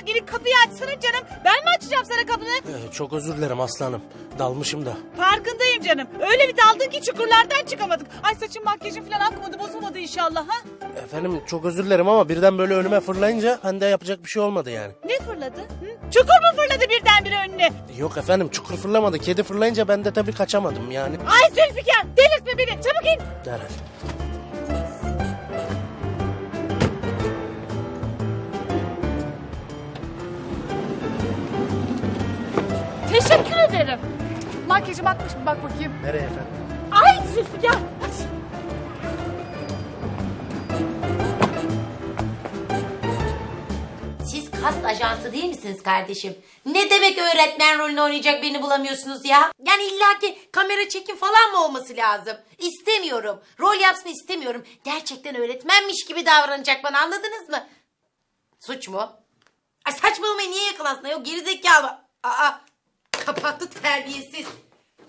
gelip kapıyı açsana canım. Ben mi açacağım sana kapını? Ee, çok özür dilerim aslanım. Dalmışım da. Farkındayım canım. Öyle bir daldın ki çukurlardan çıkamadık. Ay saçın makyajın falan akmadı bozulmadı inşallah ha? Efendim çok özür dilerim ama birden böyle önüme fırlayınca bende yapacak bir şey olmadı yani. Ne fırladı? Hı? Çukur mu fırladı birdenbire önüne? Yok efendim çukur fırlamadı. Kedi fırlayınca ben de tabii kaçamadım yani. Ay Zülfikar delirtme beni çabuk in. Derhal. Teşekkür ederim. Makyajım akmış mı bak bakayım. Nereye efendim? Ay Zülfikar. Siz kast ajansı değil misiniz kardeşim? Ne demek öğretmen rolünü oynayacak beni bulamıyorsunuz ya? Yani illaki kamera çekim falan mı olması lazım? İstemiyorum. Rol yapsın istemiyorum. Gerçekten öğretmenmiş gibi davranacak bana anladınız mı? Suç mu? Ay saçmalamayın niye yakalansın? Yok gerizekalı. Aa kapattı terbiyesiz.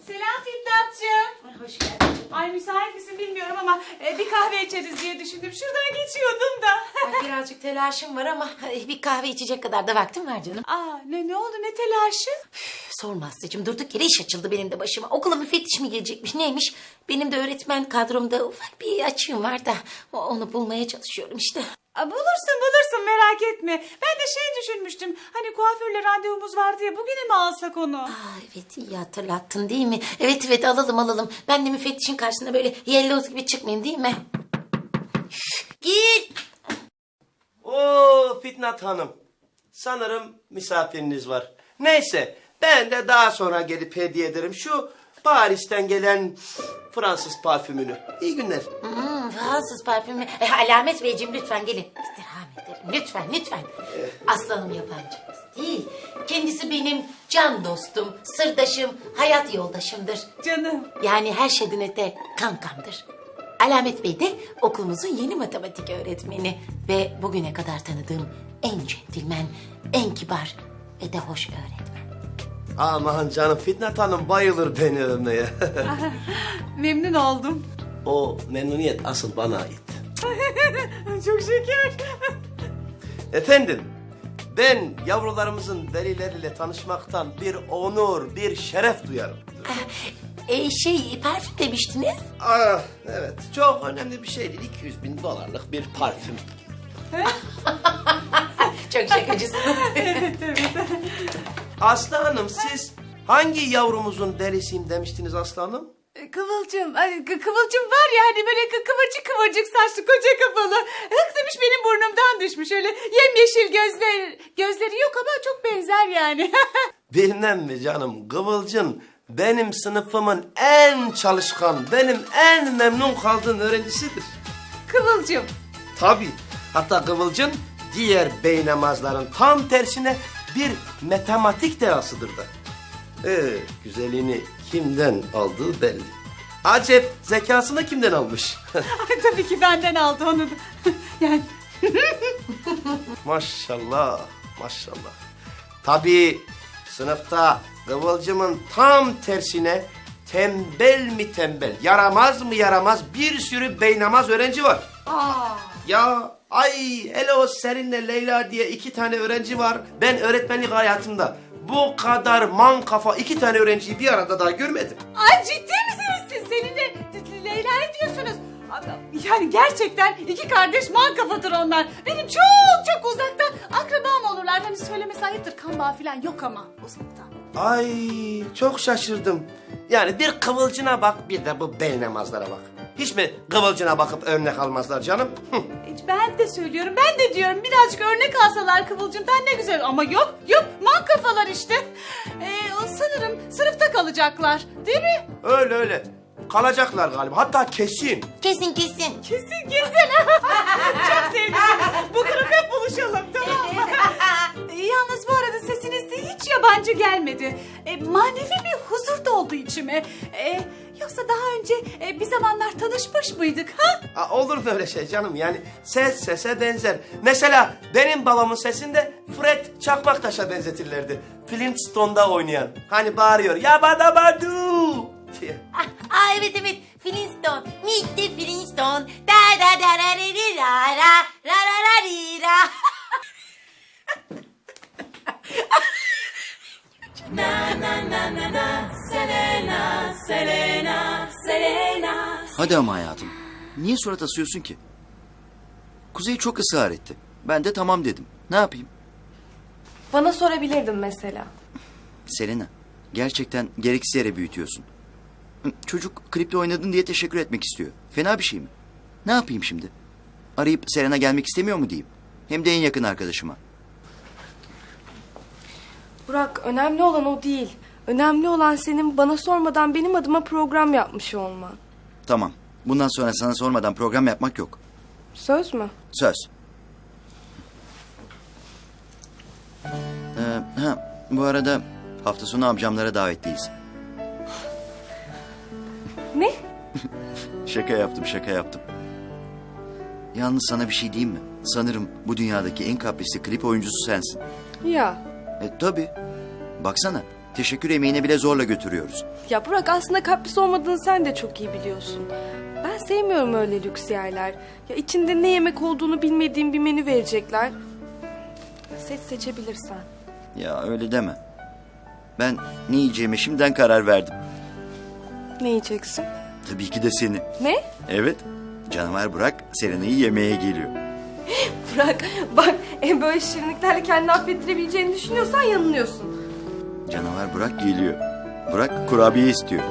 Selam Fitnatçığım. Ay, hoş geldin. Ay müsait misin bilmiyorum ama e, bir kahve içeriz diye düşündüm. Şuradan geçiyordum da. Ay, birazcık telaşım var ama ay, bir kahve içecek kadar da vaktim var canım. Aa ne ne oldu ne telaşı? Sorma Aslı'cım durduk yere iş açıldı benim de başıma. Okula müfettiş mi gelecekmiş neymiş? Benim de öğretmen kadromda ufak bir açığım var da o- onu bulmaya çalışıyorum işte. Bulursun bulursun merak etme. Ben de şey düşünmüştüm. Hani kuaförle randevumuz vardı ya bugüne mi alsak onu? Aa, evet iyi hatırlattın değil mi? Evet evet alalım alalım. Ben de müfettişin karşısında böyle yelloz gibi çıkmayayım değil mi? Git. Oo Fitnat Hanım. Sanırım misafiriniz var. Neyse ben de daha sonra gelip hediye ederim şu Paris'ten gelen Fransız parfümünü. İyi günler. Hmm, Fransız parfümü. E, Alamet Beyciğim lütfen gelin. İstirham ederim. Lütfen lütfen. Aslanım yabancımız değil. Kendisi benim can dostum, sırdaşım, hayat yoldaşımdır. Canım. Yani her şeyden öte kankamdır. Alamet Bey de okulumuzun yeni matematik öğretmeni ve bugüne kadar tanıdığım en centilmen, en kibar ve de hoş öğretmen. Aman canım Fitnat Hanım bayılır beni övmeye. Memnun oldum. o memnuniyet asıl bana ait. Çok şeker. Efendim ben yavrularımızın velileriyle tanışmaktan bir onur, bir şeref duyarım. E, şey parfüm demiştiniz. Ah evet çok önemli bir şey değil. 200 bin dolarlık bir parfüm. Çok şakacısınız. Aslı Hanım siz hangi yavrumuzun derisiyim demiştiniz Aslı Hanım? E, Kıvılcım, ay, kı- kıvılcım var ya hani böyle kı- kıvırcık kıvırcık saçlı koca kafalı. Hık demiş benim burnumdan düşmüş öyle yemyeşil gözler, gözleri yok ama çok benzer yani. Bilmem mi canım Kıvılcın benim sınıfımın en çalışkan, benim en memnun kaldığım öğrencisidir. Kıvılcım. Tabii. Hatta Kıvılcın diğer beynamazların tam tersine bir matematik derasıdır da. Ee, güzelliğini kimden aldığı belli. Acep zekasını kimden almış? Ay, tabii ki benden aldı onu da. yani maşallah, maşallah. Tabii sınıfta Kıvılcımın tam tersine tembel mi tembel, yaramaz mı yaramaz bir sürü beynamaz öğrenci var. Ya ay hele o Serin'le Leyla diye iki tane öğrenci var. Ben öğretmenlik hayatımda bu kadar man kafa iki tane öğrenciyi bir arada daha görmedim. Ay ciddi misiniz siz? Seninle Leyla'yı diyorsunuz. Yani gerçekten iki kardeş man kafadır onlar. Benim çok çok uzaktan akrabam olurlar. Hani söylemesi ayıptır kan bağı falan yok ama uzaktan. Ay çok şaşırdım. Yani bir kıvılcına bak bir de bu beynamazlara bak. Hiç mi kıvılcına bakıp örnek almazlar canım? Hiç ben de söylüyorum ben de diyorum birazcık örnek alsalar Kıvılcım'dan ne güzel ama yok yok man kafalar işte. Ee, o sanırım sınıfta kalacaklar değil mi? öyle öyle. Kalacaklar galiba hatta kesin. Kesin kesin. Kesin kesin. Çok sevdim. Bu grup hep buluşalım tamam mı? Yalnız bu arada sesiniz de hiç yabancı gelmedi. E, manevi bir huzur doldu içime. E, yoksa daha önce e, bir zamanlar tanışmış mıydık ha? Aa, olur mu öyle şey canım yani ses sese benzer. Mesela benim babamın sesinde Fred Çakmaktaş'a benzetirlerdi. Flintstone'da oynayan. Hani bağırıyor yabadabadu diye. Ah, ah, evet evet Flintstone. Meet the Flintstone. Da da da ra ri ri ra ra ra ra ra ri ra. Hadi ama hayatım. Niye surat asıyorsun ki? Kuzey çok ısrar etti. Ben de tamam dedim. Ne yapayım? Bana sorabilirdin mesela. Selena, gerçekten gereksiz yere büyütüyorsun. Çocuk klipte oynadın diye teşekkür etmek istiyor. Fena bir şey mi? Ne yapayım şimdi? Arayıp Selena gelmek istemiyor mu diyeyim? Hem de en yakın arkadaşıma. Burak önemli olan o değil. Önemli olan senin bana sormadan benim adıma program yapmış olman. Tamam. Bundan sonra sana sormadan program yapmak yok. Söz mü? Söz. Ee, ha, bu arada hafta sonu amcamlara davetliyiz. Ne? Şaka yaptım, şaka yaptım. Yalnız sana bir şey diyeyim mi? Sanırım bu dünyadaki en kaprisli klip oyuncusu sensin. Ya. E tabii. Baksana, teşekkür emeğine bile zorla götürüyoruz. Ya Burak aslında kapris olmadığını sen de çok iyi biliyorsun. Ben sevmiyorum öyle lüks yerler. Ya içinde ne yemek olduğunu bilmediğim bir menü verecekler. Seç seçebilirsen. Ya öyle deme. Ben ne yiyeceğime şimdiden karar verdim. Ne yiyeceksin? Tabii ki de seni. Ne? Evet, canavar Burak Serena'yı yemeğe geliyor. Burak bak en böyle şirinliklerle kendini affettirebileceğini düşünüyorsan yanılıyorsun. Canavar Burak geliyor. Burak kurabiye istiyor.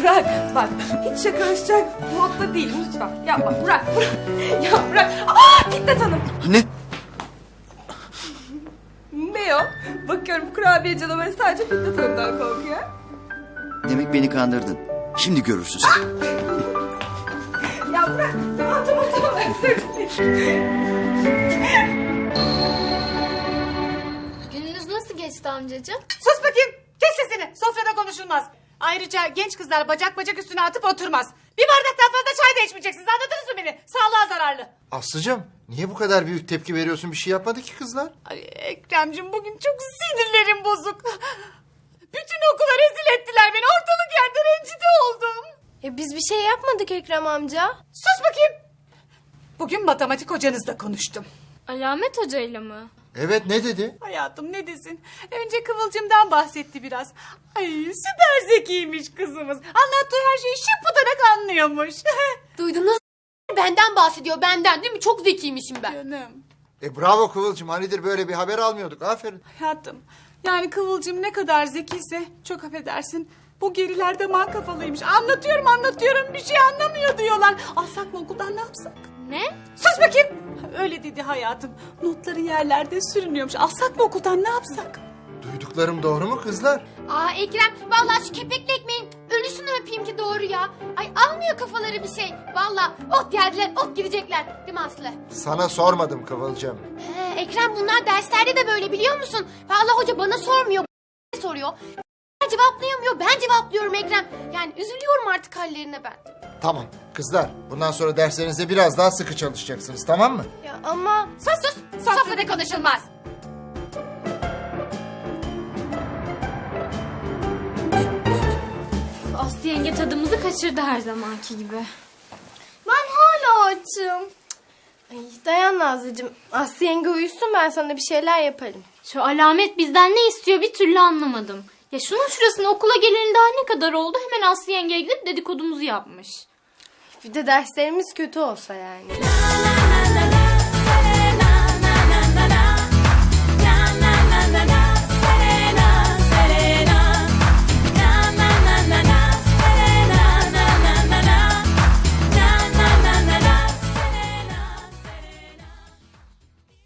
Burak bak hiç şakalaşacak modda değilim lütfen. Yapma Burak Burak. ya Burak. Aa Fitnat Hanım. Ne? Ne o? Bakıyorum kurabiye canavarı sadece Fitnat Hanım'dan korkuyor. Demek beni kandırdın. Şimdi görürsün sen. Ya Burak tamam tamam tamam. Özür dilerim. Geçti amcacığım? Sus bakayım. Kes sesini. Sofrada konuşulmaz. Ayrıca genç kızlar bacak bacak üstüne atıp oturmaz. Bir bardaktan fazla çay da içmeyeceksiniz. Anladınız mı beni? Sağlığa zararlı. Aslıcığım niye bu kadar büyük tepki veriyorsun bir şey yapmadı ki kızlar. Ay Ekrem'cim bugün çok sinirlerim bozuk. Bütün okula rezil ettiler beni. Ortalık yerde rencide oldum. Ya biz bir şey yapmadık Ekrem amca. Sus bakayım. Bugün matematik hocanızla konuştum. Alamet hocayla mı? Evet ne dedi? Hayatım ne desin? Önce Kıvılcım'dan bahsetti biraz. Ay süper zekiymiş kızımız. Anlattığı her şeyi şıpıtarak anlıyormuş. Duydunuz Benden bahsediyor benden değil mi? Çok zekiymişim ben. Canım. E bravo Kıvılcım hanidir böyle bir haber almıyorduk aferin. Hayatım. Yani Kıvılcım ne kadar zekiyse çok affedersin. Bu gerilerde man kafalıymış. Anlatıyorum anlatıyorum bir şey anlamıyor diyorlar. Alsak mı okuldan ne yapsak? Ne? Sus bakayım. Öyle dedi hayatım. Notları yerlerde sürünüyormuş. Alsak mı okuldan ne yapsak? Duyduklarım doğru mu kızlar? Aa Ekrem vallahi şu kepekli ekmeğin ölüsünü öpeyim ki doğru ya. Ay almıyor kafaları bir şey. Vallahi ot geldiler ot gidecekler. Değil mi Aslı? Sana sormadım Kıvılcım. He, Ekrem bunlar derslerde de böyle biliyor musun? Vallahi hoca bana sormuyor. soruyor. Cevaplayamıyor. Ben cevaplıyorum Ekrem. Yani üzülüyorum artık hallerine ben. Tamam kızlar bundan sonra derslerinizde biraz daha sıkı çalışacaksınız tamam mı? Ya ama... Sus sus. Sofrada konuşulmaz. Aslı yenge tadımızı kaçırdı her zamanki gibi. Ben hala açım. Ay dayan Nazlıcığım. Aslı yenge uyusun ben sana bir şeyler yaparım. Şu alamet bizden ne istiyor bir türlü anlamadım. Ya şunun şurasına okula geleli daha ne kadar oldu hemen Aslı yengeye gidip dedikodumuzu yapmış. Bir de derslerimiz kötü olsa yani.